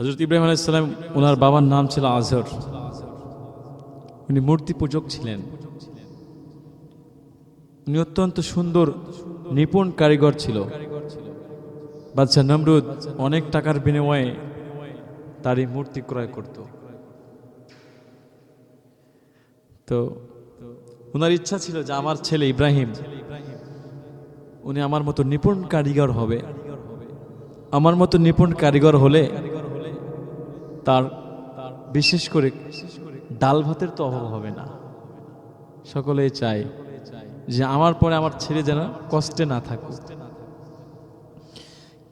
হজরত ইব্রাহিম আলাইসাল্লাম ওনার বাবার নাম ছিল আজহর। উনি মূর্তি পূজক ছিলেন। উনি অত্যন্ত সুন্দর, নিপুণ কারিগর ছিল। বাচ্চা নমরুদ অনেক টাকার বিনিময়ে তার এই মূর্তি ক্রয় করত। তো ওনার ইচ্ছা ছিল যে আমার ছেলে ইব্রাহিম, উনি আমার মতো নিপুণ কারিগর হবে। আমার মতো নিপুণ কারিগর হলে তার বিশেষ করে ডাল ভাতের তো অভাব হবে না। সকলেই চাই যে আমার পরে আমার ছেলে যেন কষ্টে না থাকুক।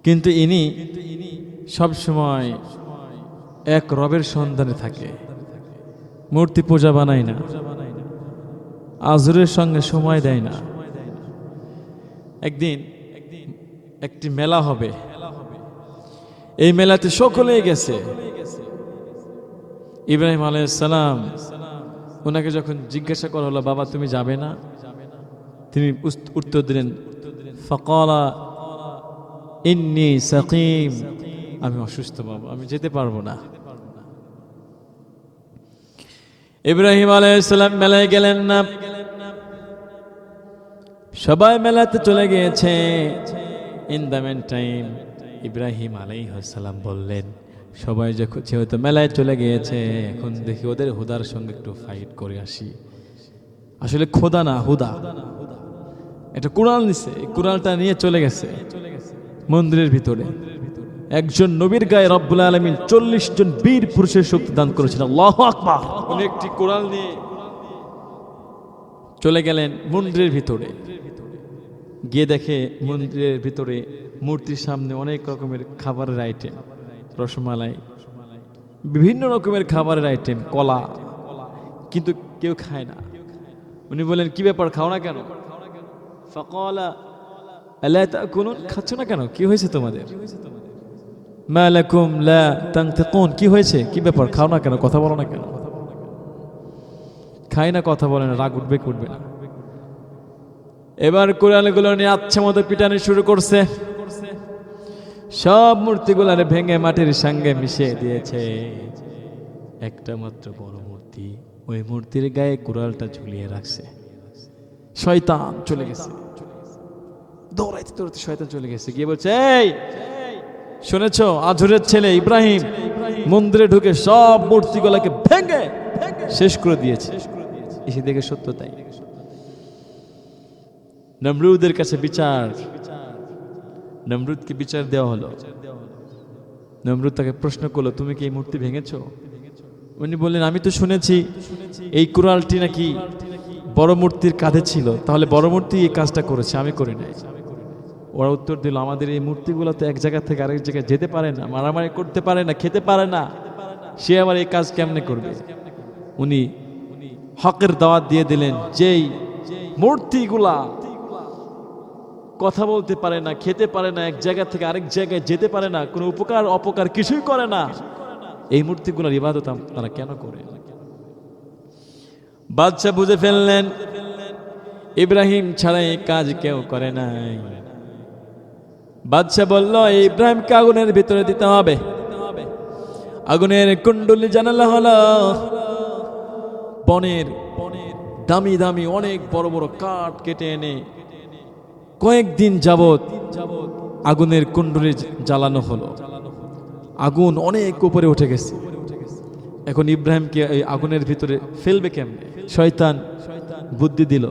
কিন্তু ইনি সব সময় এক রবের সন্ধানে থাকে। মূর্তি পূজা বানায় না। আজরের সঙ্গে সময় দেয় না। একদিন একটি মেলা হবে। এই মেলাতে সকলেই গেছে। ইব্রাহিম আলাইসালাম ওনাকে যখন জিজ্ঞাসা করা হলো, বাবা, তুমি যাবে না? তিনি উত্তর দিলেন, ফকলা ইন্নি সাকিম। আমি অসুস্থ বাবা, আমি যেতে পারব না। ইব্রাহিম আলাইসালাম মেলায় গেলেন না। সবাই মেলাতে চলে গিয়েছে। In the meantime Ibrahim আলাইহাসালাম বললেন সবাই যখন হয়তো মেলায় চলে গিয়েছে এখন দেখি ওদের হুদার সঙ্গে একটু ফাইট করে আসি। আসলে খোদা না হুদা। এটা কুড়াল নিছে কুড়ালটা নিয়ে চলে গেছে মন্দিরের ভিতরে। একজন নবীর গায়ে রব্বুল আলমিন চল্লিশ জন বীর পুরুষের শক্তি দান আল্লাহ আকবার। উনি একটি কোরআন নিয়ে চলে গেলেন মন্দিরের ভিতরে। গিয়ে দেখে মন্দিরের ভিতরে মূর্তির সামনে অনেক রকমের খাবারের আইটেম রসমালাই, বিভিন্ন রকমের খাবারের আইটেম কলা। কিন্তু কেউ খায় না। উনি বলেন কি ব্যাপার, খাও না কেন? খাচ্ছ না কেন? কি হয়েছে তোমাদের? কি হয়েছে? কি ব্যাপার? খাও না কেন? কথা বলো না কেন? খাই না, কথা বলে না। রাগ উঠবে উঠবে না? এবার কোরআনগুলো নিয়ে আচ্ছা মতো পিটানি শুরু করছে। সব মূর্তিগুলারে ভেঙে মাটির সঙ্গে মিশিয়ে দিয়েছে। একটা মাত্র বড় মূর্তি, ওই মূর্তির গায়ে কুড়ালটা ঝুলিয়ে রাখছে। শয়তান চলে গেছে। দৌড়াইতে দৌড়াইতে শয়তান চলে গেছে। গিয়ে বলছে, এই, শুনেছ, আজরের ছেলে ইব্রাহিম মন্দিরে ঢুকে সব মূর্তিগুলোকে ভেঙে শেষ করে দিয়েছে। এসে দেখে সত্য তাই। নমরুদের কাছে বিচার নমরুদকে বিচার দেওয়া হলো। নমরুদ তাকে প্রশ্ন করল, তুমি কি এই মূর্তি ভেঙেছ? উনি বললেন, আমি তো শুনেছি, এই কুড়ালটি নাকি বড় মূর্তির কাঁধে ছিল। তাহলে বড় মূর্তি এই কাজটা করেছে, আমি করি নাই। ওরা উত্তর দিল, আমাদের এই মূর্তিগুলো তো এক জায়গা থেকে আরেক জায়গায় যেতে পারে না, মারামারি করতে পারে না, খেতে পারে না। সে আবার এই কাজ কেমনে করবে? উনি হকের দাওয়াত দিয়ে দিলেন, যেই মূর্তিগুলা কথা বলতে পারে না, খেতে পারে না, এক জায়গা থেকে আরেক জায়গায় যেতে পারে না, কোনো উপকার, অপকার কিছুই করে না। এই মূর্তিগুলোর ইবাদত তারা কেন করে? বাদশাহ বুঝে ফেললেন, ইব্রাহিম ছাড়া এই কাজ কেউ করে নাই। বাদশাহ বলল ইব্রাহিমকে আগুনের ভিতরে দিতে হবে? আগুনের কুণ্ডলি জানালা হলো বনের দামি দামি অনেক বড় বড় কাঠ কেটে এনে কয়েকদিন যাবত আগুনের কুণ্ডলি জ্বালানো হলো। আগুন অনেক উপরে উঠে গেছে। এখন ইব্রাহিমকে এই আগুনের ভিতরে ফেলবে কেমনে? শয়তান বুদ্ধি দিল,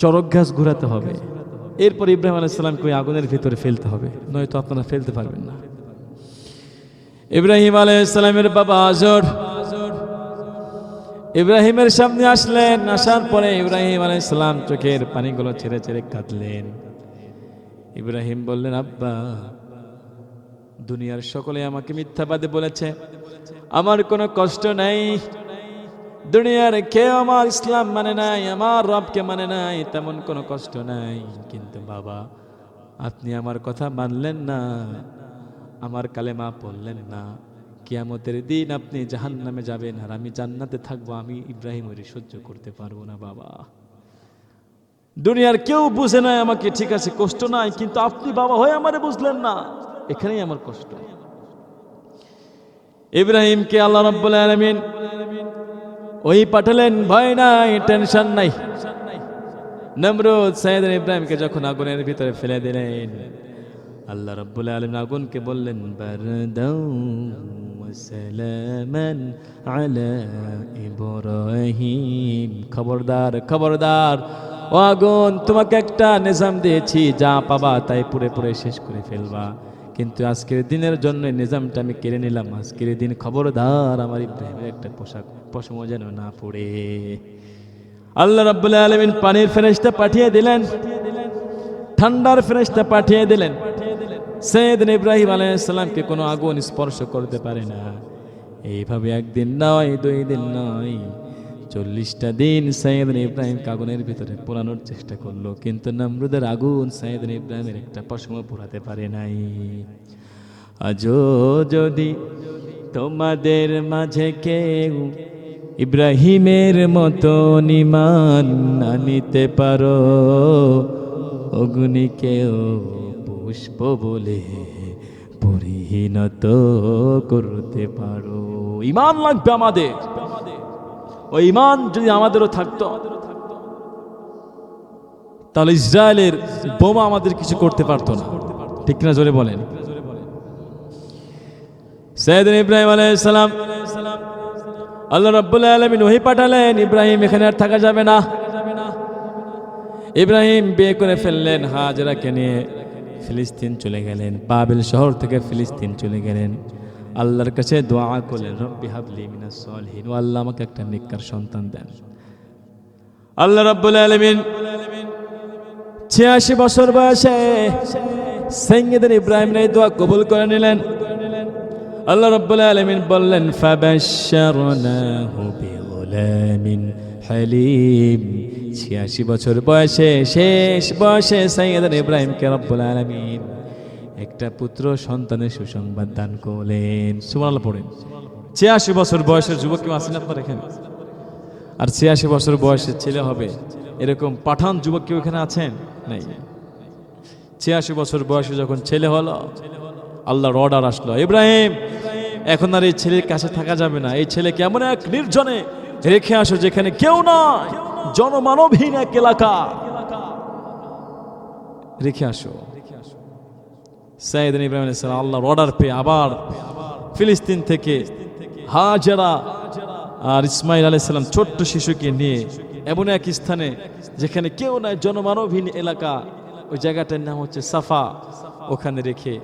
চরক গাছ ঘুরাতে হবে। এরপর ইব্রাহিম আলাইসাল্লামকে ওই আগুনের ভিতরে ফেলতে হবে, নয়তো আপনারা ফেলতে পারবেন না। ইব্রাহিম আলাইসাল্লামের বাবা আজর ইব্রাহিমের সামনে আসলেন, আসার পরে ইব্রাহিম আলাই ইসলাম চোখের পানিগুলো ছেড়ে ছেড়ে কাঁদলেন। ইব্রাহিম বললেন, আব্বা, দুনিয়ার সকলে আমাকে মিথ্যাবাদে বলেছে। আমার কোনো কষ্ট নাই। দুনিয়ার কেউ আমার ইসলাম মানে নাই, আমার রবকে মানে নাই, তেমন কোনো কষ্ট নাই। কিন্তু বাবা, আপনি আমার কথা মানলেন না, আমার কালেমা পড়লেন না। কিয়ামতের দিন আপনি জাহান নামে যাবেন আর আমি জান্নাতে থাকব, আমি ইব্রাহিম ওরে সহ্য করতে পারব না বাবা। দুনিয়ার কেউ বুঝে নাই আমাকে, ঠিক আছে, কষ্ট নাই, কিন্তু আপনি বাবা হয়ে আমারে বুঝলেন না। এখানেই আমার কষ্ট। ইব্রাহিমকে আল্লাহ রব্বুল আলমিন ওই পাঠালেন, ভয় নাই, টেনশন নাই। নমরুদ সাইদ ইব্রাহিমকে যখন আগুনের ভিতরে ফেলে দিলেন, আল্লাহ রব্বুল আলমিন আগুনকে বললেন, বারদাউ। ওয়াসালামান আলা ইব্রাহিম। খবরদার খবরদার। ও আগুন, তোমাকে একটা নিজাম দিয়েছি, যা পাবা তাই পুরে পুরে শেষ করে ফেলবা। কিন্তু আজকের দিনের জন্য নিজামটা আমি কেড়ে নিলাম। আজকের দিন খবরদার আমার ইব্রাহিমের একটা পোশাক পশম যেন না পড়ে। আল্লাহ রাব্বুল আলমিন পানির ফেরেশতা পাঠিয়ে দিলেন। ঠান্ডার ফেরেশতা পাঠিয়ে দিলেন। সৈয়দ ইব্রাহিম আলাইসাল্লামকে কোনো আগুন স্পর্শ করতে পারে না। এইভাবে একদিন নয়, দুই দিন নয়, চল্লিশটা দিন সৈয়দ ইব্রাহিম আগুনের ভিতরে পোড়ানোর চেষ্টা করল। কিন্তু নমরুদের আগুন সৈয়দ ইব্রাহিমের একটা পশম পোড়াতে পারে নাই। আজও যদি তোমাদের মাঝে কেউ ইব্রাহিমের মতো নিমান নিতে পারো, অগ্নিকেও পুষ্প বলে পরিণত করতে পারো। ইমান লাগবে আমাদের। ওই ইমান যদি আমাদেরও থাকতো, তাহলে ইসরায়েলের বোমা আমাদের কিছু করতে পারতো না। ঠিক না জোরে বলেন। সৈয়দিন ইব্রাহিম আলাইসালাম আল্লাহ রাব্বুল আলামিন ওহি পাঠালেন, ইব্রাহিম, এখানে আর থাকা যাবে না। ইব্রাহিম বিয়ে করে ফেললেন হাজরাকে নিয়ে। ফিলিস্তিন চলে গেলেন, বাবেল শহর থেকে ফিলিস্তিন চলে গেলেন। আল্লাহর কাছে দোয়া করলেন, রব্বি হাবলি মিনাস সলিহিন। ও আল্লাহ আমাকে একটা নিকার সন্তান দেন। আল্লাহ রাব্বুল আলামিন ছিয়াশি বছর বয়সে সৈয়দিন ইব্রাহিম এই দোয়া কবুল করে নিলেন। আল্লাহ রাব্বুল আলামিন বললেন, ফাবাশশারনাহু বিগুলামিন হালিম। ছিয়াশি বছর বয়সে শেষ বয়সে সৈয়দিন ইব্রাহিমকে রব্বুল আলামিন একটা পুত্র সন্তানের সুসংবাদ দান করলেন। সুবহানাল্লাহ পড়েন। ছিয়াশি বছর বয়সের যুবক কেউ আছেন আপনার এখানে? আর ছিয়াশি বছর বয়সের ছেলে হবে, এরকম পাঠান যুবক কেউ এখানে আছেন? নাই। ছিয়াশি বছর বয়সে যখন ছেলে হলো, আল্লাহর অর্ডার আসলো, ইব্রাহিম, এখন আর এই ছেলের কাছে থাকা যাবে না। এই ছেলে কেমন এক নির্জনে রেখে আসো যেখানে কেউ নয় জনমানবহীন এক এলাকা। রেখে আসো। সাইদিন ইব্রাহিম আলাইহিস সালাম, আল্লাহর অর্ডার পেয়ে আবার ফিলিস্তিন থেকে হাজারা আর ইসমাইল আলাইসাল্লাম ছোট্ট শিশুকে নিয়ে এমন এক স্থানে যেখানে কেউ নাই, জনমানবহীন এলাকা, ওই জায়গাটার নাম হচ্ছে সাফা। ওখানে রেখে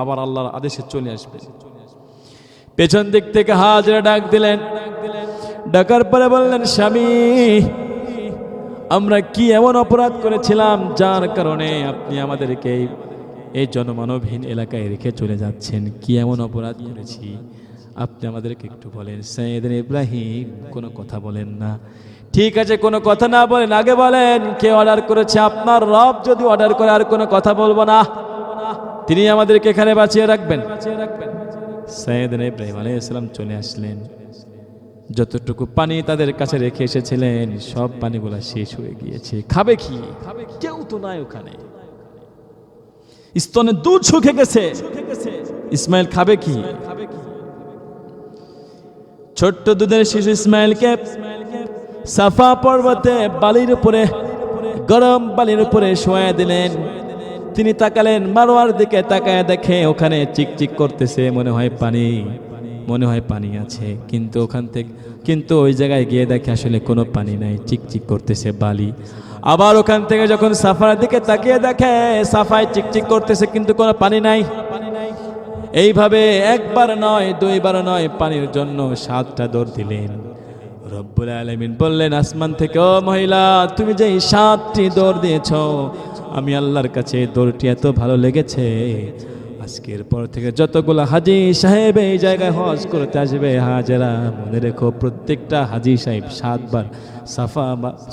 আবার আল্লাহর আদেশে চলে আসবে। পেছন দিক থেকে হাজরা ডাক দিলেন ডাকার পরে বললেন, স্বামী, আমরা কি এমন অপরাধ করেছিলাম যার কারণে আপনি আমাদেরকে এই- জনমানবহীন এলাকায় রেখে চলে যাচ্ছেন? কি এমন অপরাধ করেছি? আপনি আমাদেরকে একটু বলেন। সৈয়দ ইব্রাহিম কোনো কথা বলেন না। ঠিক আছে, কোনো কথা না বলেন, আগে বলেন, কে অর্ডার করেছে? আপনার রব যদি অর্ডার করে, আর কোনো কথা বলব না। তিনি আমাদেরকে এখানে বাঁচিয়ে রাখবেন। সৈয়দ ইব্রাহিম আলাইসালাম চলে আসলেন। যতটুকু পানি তাদের কাছে রেখে এসেছিলেন, সব পানিগুলো শেষ হয়ে গিয়েছে। খাবে কি? কেউ তো নাই ওখানে। স্তনে দুধ শুকে গেছে। ইসমাইল খাবে কি? ছোট্ট দুধের শিশু ইসমাইলকে সাফা পর্বতে বালির উপরে, গরম বালির উপরে শোয়া দিলেন। তিনি তাকালেন, মারোয়ার দিকে তাকায় দেখে ওখানে চিকচিক করতেছে, মনে হয় পানি। মনে হয় পানি আছে। কিন্তু ওখান থেকে কিন্তু ওই জায়গায় গিয়ে দেখে আসলে কোনো পানি নাই, চিকচিক করতেছে বালি। আবার ওখান থেকে যখন সাফার দিকে তাকিয়ে দেখে সাফায় চিকচিক করতেছে কিন্তু কোনো পানি নাই। এইভাবে একবার নয়, দুইবার নয় পানির জন্য সাতটা দৌড় দিলেন। রব্বুল আলমিন বললেন, আসমান থেকে ও মহিলা, তুমি যে সাতটি দৌড় দিয়েছ, আমি আল্লাহর কাছে দৌড়টি এত ভালো লেগেছে। আজকের পর থেকে যতগুলো হাজি সাহেব এই জায়গায় হজ করতে আসবে, হাজারা মনে রেখো প্রত্যেকটা হাজি সাহেব সাতবার সাফা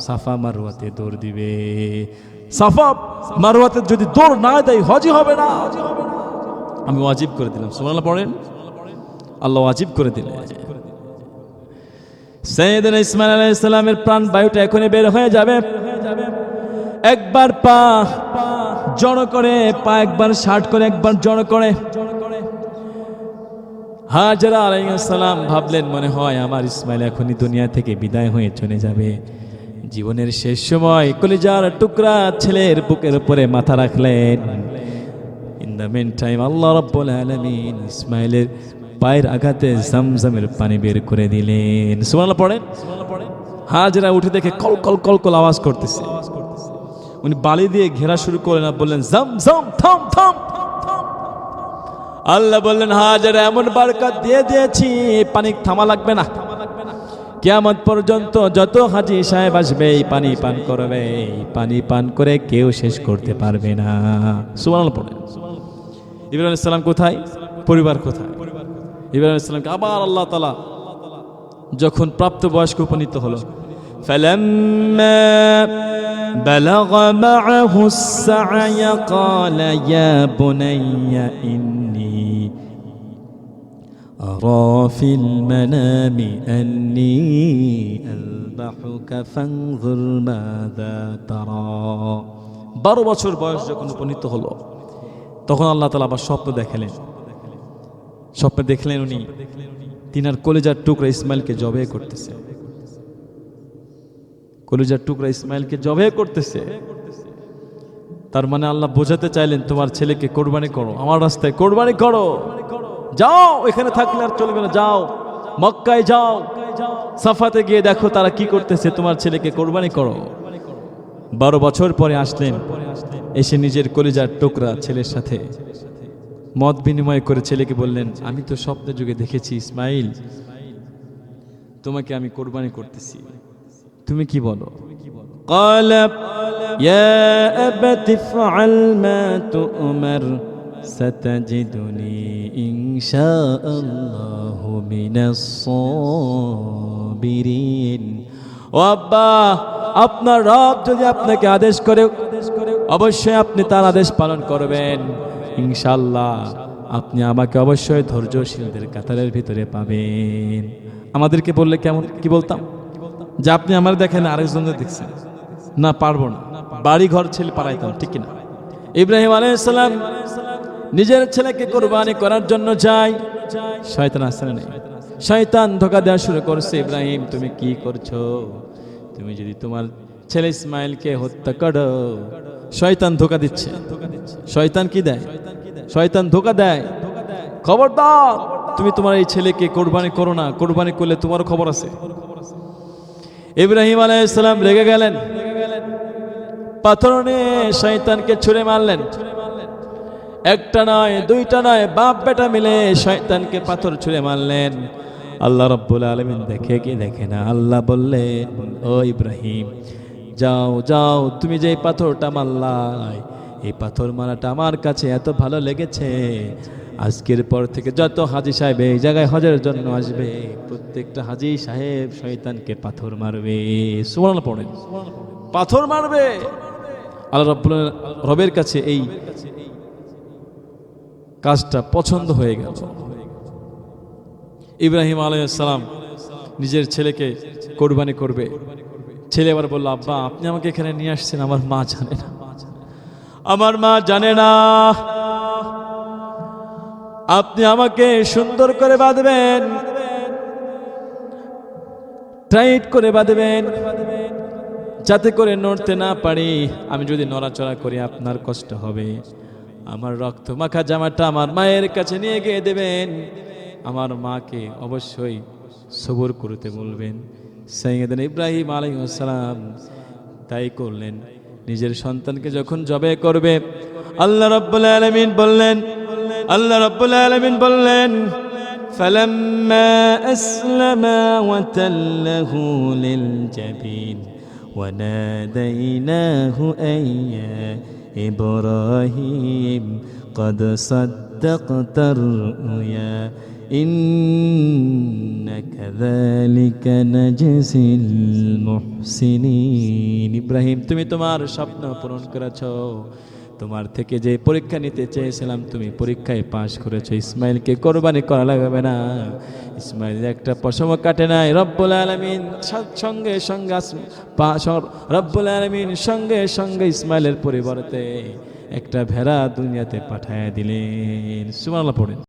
সাফা মারুয়াতে দৌড় দিবে। সাফা মারুয়াতে যদি দৌড় না দেয়, হজই হবে না। আমি ওয়াজিব করে দিলাম। সুবহানাল্লাহ পড়েন। আল্লাহ ওয়াজিব করে দিলেন। সৈয়দনা ইসমাইল আলাইহিস সালামের প্রাণ বায়ুটা এখনই বের হয়ে যাবে। একবার পা জড় করে, পা একবার শার্ট করে, একবার জড় করে। হাজারা আলাইসালাম ভাবলেন, মনে হয় আমার ইসমাইল এখনই দুনিয়া থেকে বিদায় হয়ে চলে যাবে। জীবনের শেষ সময় কলিজার টুকরা ছেলের বুকের উপরে মাথা রাখলেন। ইন দ্য মেন টাইম আল্লাহ রব্বুল আলামিন ইসমাইলের পায়ের আঘাতে জামজামের পানি বের করে দিলেন। সুবহানাল্লাহ পড়েন? হাজরা উঠে দেখে কল কল কল কল আওয়াজ করতেছে। উনি বালি দিয়ে ঘেরা শুরু করলেন আর বললেন, জাম জাম, থাম থাম, আল্লাহ বললেন হাজার এমন বারকাত দিয়ে দিয়েছি পানি থামা লাগবে না। কিয়ামত পর্যন্ত যত হাজি সাহেব আসবে, এই পানি পান করবে পানি পান করে কেউ শেষ করতে পারবে না। সুমান পড়ে ইব্রাহিম ইসলাম কোথায়? পরিবার কোথায়? ইব্রাহিম ইসলামকে আবার আল্লাহ তালা যখন প্রাপ্ত বয়স্ক উপনীত হলো فلما بلغ معه السعي قال يا بني إني أرى في المنام أني أذبحك فانظر ماذا ترى বারো বছর বয়স যখন উপনীত হলো তখন আল্লাহ তালা আবার স্বপ্ন দেখালেন স্বপ্নে দেখলেন উনি তিনার কলেজার টুকরা ইসমাইলকে জবে করতেছে কলেজার টুকরা ইসমাইলকে জবে করতেছে। তার মানে আল্লাহ বোঝাতে চাইলেন, তোমার ছেলেকে কোরবানি করো, আমার রাস্তায় কোরবানি করো। যাও, এখানে থাকলে আর চলবে না, যাও। মক্কায় যাও। সাফাতে গিয়ে দেখো তারা কি করতেছে, তোমার ছেলেকে কোরবানি করো। বারো বছর পরে আসলেন, এসে নিজের কলিজার টুকরা ছেলের সাথে মত বিনিময় করে ছেলেকে বললেন, আমি তো স্বপ্নের যুগে দেখেছি ইসমাইল, তোমাকে আমি কোরবানি করতেছি। তুমি কি বলো قال يا أبت افعل ما تؤمر ستجدني إن شاء الله من الصابرين ও আব্বা আপনার রব যদি আপনাকে আদেশ করে অবশ্যই আপনি তার আদেশ পালন করবেন ইনশাল্লাহ আপনি আমাকে অবশ্যই ধৈর্যশীলদের কাতারের ভিতরে পাবেন আমাদেরকে বললে কেমন কি বলতাম যে আপনি আমার দেখেন আরেকজনদের দেখছেন। না, পারব না। বাড়ি ঘর ছেলে পালাইতাম, ঠিক না ইব্রাহিম আলাইসালাম নিজের ছেলেকে কোরবানি করার জন্য যায়। শয়তান আসছে না নেই? শয়তান ধোকা দেওয়া শুরু করছে, ইব্রাহিম, তুমি কি করছ? তুমি যদি তোমার ছেলে ইসমাইলকে হত্যা করো। শয়তান ধোকা দিচ্ছে। শয়তান কি দেয়? শয়তান ধোকা দেয়। খবরদার, তুমি তোমার এই ছেলেকে কোরবানি করো না। কোরবানি করলে তোমার খবর আছে। ইব্রাহিম আলাইসালাম রেগে গেলেন। পাথর নিয়ে শয়তানকে ছুঁড়ে মারলেন। একটা নয়, দুইটা নয়, বাপ বেটা মিলে শয়তানকে পাথর ছুঁড়ে মারলেন। আল্লাহ রব্বুল আলমিন দেখে কি দেখে না? আল্লাহ বললেন, ও ইব্রাহিম, যাও যাও, তুমি যে পাথরটা মারলাই এই পাথর মারাটা আমার কাছে এত ভালো লেগেছে। আজকের পর থেকে যত হাজি সাহেব এই জায়গায় হজের জন্য আসবে প্রত্যেকটা হাজি সাহেব শয়তানকে পাথর মারবে। সুবর্ণ পড়েন। পাথর মারবে। আল্লাহ রব্বুল রবের কাছে এই কাজটা পছন্দ হয়ে গেল। ইব্রাহিম আলাইসালাম নিজের ছেলেকে কোরবানি করবে। ছেলে আবার বলল আব্বা আপনি আমাকে এখানে নিয়ে আসছেন আমার মা জানে না। আমার মা জানে না। আপনি আমাকে সুন্দর করে বাঁধবেন। টাইট করে বাঁধবেন। যাতে করে নড়তে না পারি। আমি যদি নড়াচড়া করি, আপনার কষ্ট হবে। আমার রক্ত মাখা জামাটা আমার মায়ের কাছে নিয়ে গিয়ে দেবেন। আমার মাকে অবশ্যই সবর করতে বলবেন। সৈয়দিন ইব্রাহিম আলাইসালাম তাই করলেন। নিজের সন্তানকে যখন জবে করবে, আল্লাহ রব্বুল আলমিন বললেন আল্লাহ রব্বুল আলমিন বললেন فلما أسلما وتله للجبين وناديناه أن يا إبراهيم قد صدقت الرؤيا إنا كذلك نجزي المحسنين ইব্রাহিম তুমি তোমার স্বপ্ন পূরণ করেছো তোমার থেকে যে পরীক্ষা নিতে চেয়েছিলাম, তুমি পরীক্ষায় পাশ করেছ। ইসমাইলকে কোরবানি করা লাগবে না। ইসমাইল একটা পশম কাটে নাই। রব্বুল আলমিন সঙ্গে সঙ্গে রব্বুল আলমিন সঙ্গে সঙ্গে ইসমাইলের পরিবর্তে একটা ভেড়া দুনিয়াতে পাঠায় দিলেন। সুমাল্লাহ পড়েন।